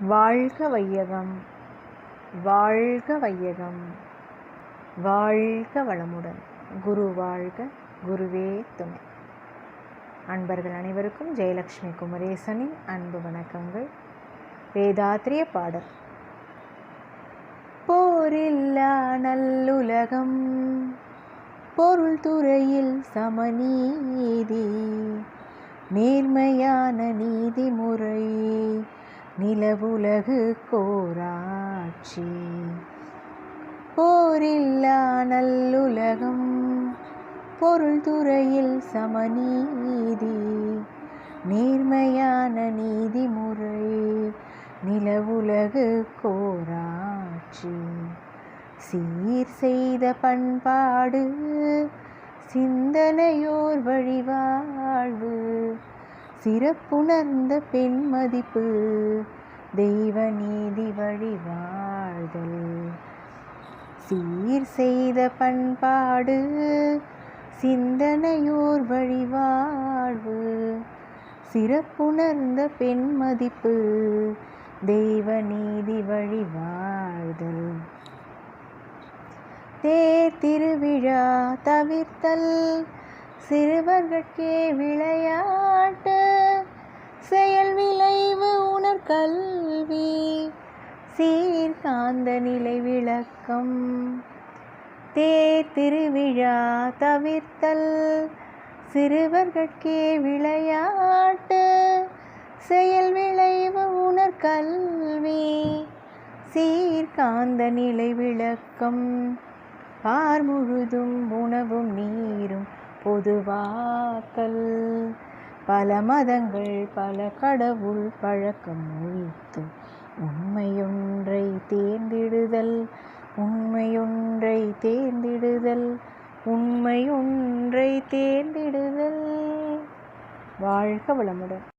வாழ்க வையகம் வாழ்க வையகம் வாழ்க வளமுடன். குரு வாழ்க குருவே துணை. அன்பர்கள் அனைவருக்கும் ஜெயலக்ஷ்மி குமரேசனின் அன்பு வணக்கங்கள். வேதாத்திரிய பாடல். போரில்லா நல்லுலகம் பொருள் துறையில் சமநீதி நேர்மையான நீதிமுறை. நிலவுலகு கோராட்சி. போரில்லா நல்லுலகம் பொருள் துறையில் சமநீதி. நேர்மையான நீதிமுறை நிலவுலகு கோராட்சி. சீர் செய்த பண்பாடு சிந்தனையோர் வழிவாழ்வு. சிறப்புணர்ந்த பெண் மதிப்பு தெய்வ நீதி வழிவாழ்தல் சீர் செய்த பண்பாடு. சிந்தனையோர் வழிவாழ்வு சிறப்புணர்ந்த பெண் மதிப்பு தெய்வ நீதி வழிவாழ்தல் தேர் திருவிழா தவிர்த்தல். சிறுவர்கட்கே விளையாட்டு. கல்வி சீர்காந்த நிலை விளக்கம் தேர் திருவிழா தவிர்த்தல் சிறுவர்கட்கே விளையாட்டு செயல் விளைவு உணர் கல்வி சீர்காந்த நிலை விளக்கம் பார் முழுதும் உணவும் நீரும் பொதுவாக்கல். பல மதங்கள் பல கடவுள் பழக்கம் ஒழித்து உண்மையொன்றை தேர்ந்திடுதல் உண்மையொன்றை தேர்ந்திடுதல் உண்மையொன்றை தேர்ந்திடுதல். வாழ்க வளமுடன்.